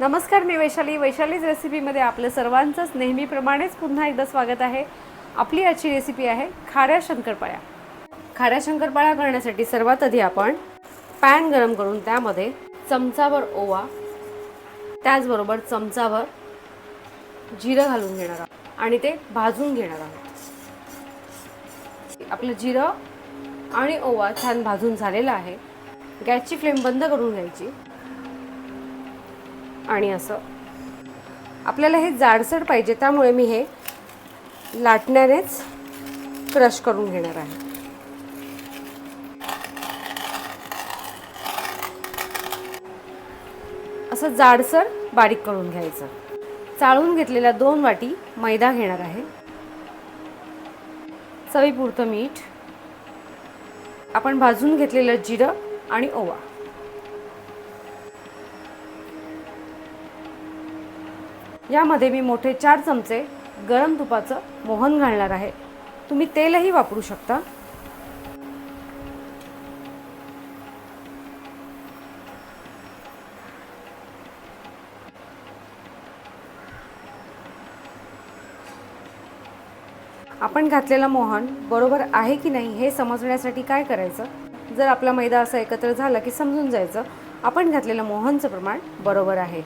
नमस्कार मी वैशाली. वैशालीज रेसिपीमध्ये आपलं सर्वांचंच नेहमीप्रमाणेच पुन्हा एकदा स्वागत आहे. आपली आजची रेसिपी आहे खाऱ्या शंकरपाळ्या. खाऱ्या शंकरपाळ्या करण्यासाठी सर्वात आधी आपण पॅन गरम करून त्यामध्ये चमचाभर ओवा त्याचबरोबर चमचाभर जिरं घालून घेणार आहोत आणि ते भाजून घेणार आहोत. आपलं जिरं आणि ओवा छान भाजून झालेला आहे. गॅसची फ्लेम बंद करून घ्यायची. आणि असं. आपल्याला हे जाडसर पाहिजे त्यामुळे मी हे लाटण्यानेच क्रश करून घेणार आहे. असं जाडसर बारीक करून घ्यायचं. चाळून घेतलेल्या दोन वाटी मैदा घेणार आहे. चवीपुरतं मीठ. आपण भाजून घेतलेलं जिरं आणि ओवा. यामध्ये मी मोठे चार चमचे गरम तुपाचं मोहन घालणार आहे. तुम्ही तेलही वापरू शकता. आपण घातलेलं मोहन बरोबर आहे की नाही हे समजण्यासाठी काय करायचं? जर आपला मैदा असा एकत्र झाला की समजून जायचं आपण घातलेलं मोहनचं प्रमाण बरोबर आहे.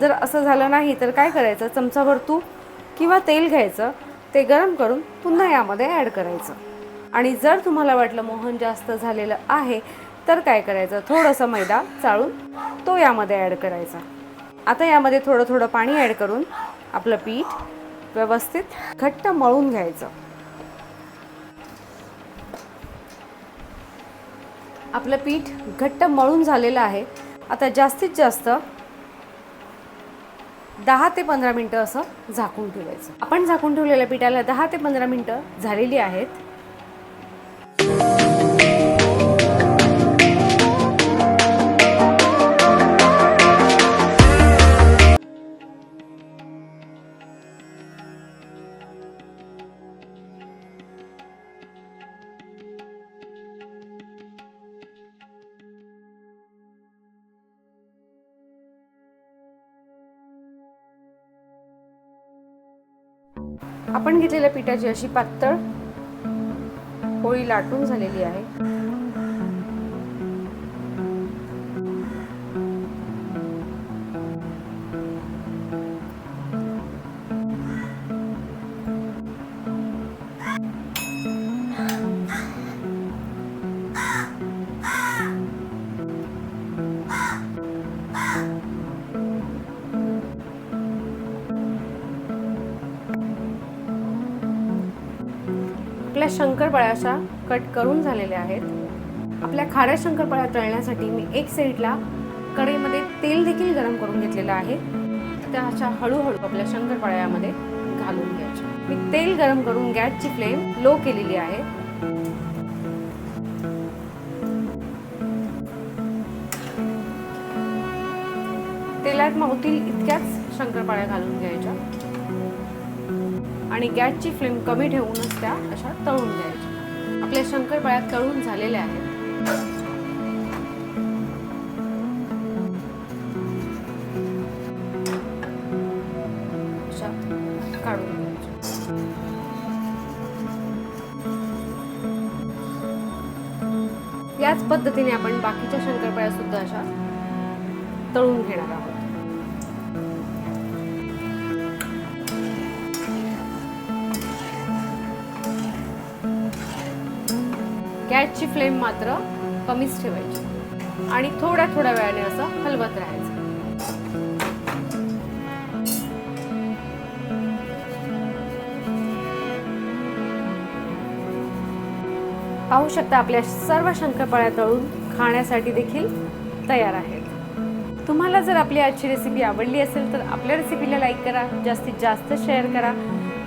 जर असं झालं नाही तर काय करायचं? चमचाभर तूप किंवा तेल घ्यायचं ते गरम करून पुन्हा यामध्ये ॲड करायचं. आणि जर तुम्हाला वाटलं मोहन जास्त झालेलं आहे तर काय करायचं? थोडंसं मैदा चाळून तो यामध्ये ॲड करायचा. आता यामध्ये थोडं थोडं पाणी ॲड करून आपलं पीठ व्यवस्थित घट्ट मळून घ्यायचं. आपलं पीठ घट्ट मळून झालेलं आहे. आता जास्तीत जास्त दहा ते पंधरा मिनटं असं झाकून ठेवायचं. आपण झाकून ठेवलेल्या पिठाला दहा ते पंधरा मिनटं झालेली आहेत. आपण घेतलेल्या पिठाची अशी पातळ पोळी लाटून झालेली आहे. आपल्या शंकरपाळ्या कट करून झालेल्या आहेत. आपल्या खाऱ्या शंकरपाळ्या तळण्यासाठी मी एक साईडला कढईमध्ये तेल देखील गरम करून घेतलेलं आहे. त्या अशा हळूहळू आपल्या शंकरपाळ्यामध्ये घालून घ्यायच्या. मी तेल गरम करून गॅसची फ्लेम लो केलेली आहे. तेलात मावतील इतक्याच शंकरपाळ्या घालून घ्यायच्या. आणि गॅसची फ्लेम कमी ठेवूनच त्या अशा तळून घ्यायच्या. आपल्या शंकरपाळ्या तळून झालेल्या आहेत. याच पद्धतीने आपण बाकीच्या शंकरपाळ्या सुद्धा अशा तळून घेणार आहोत. गॅसची फ्लेम मात्र कमीच ठेवायची. आणि थोड्या थोड्या वेळाने असं हलवत राहायचं. पाहू शकता आपल्या सर्व शंकरपाळ्या तळून खाण्यासाठी देखील तयार आहेत. तुम्हाला जर आपली आजची रेसिपी आवडली असेल तर आपल्या रेसिपीला लाईक करा जास्तीत जास्त शेअर करा.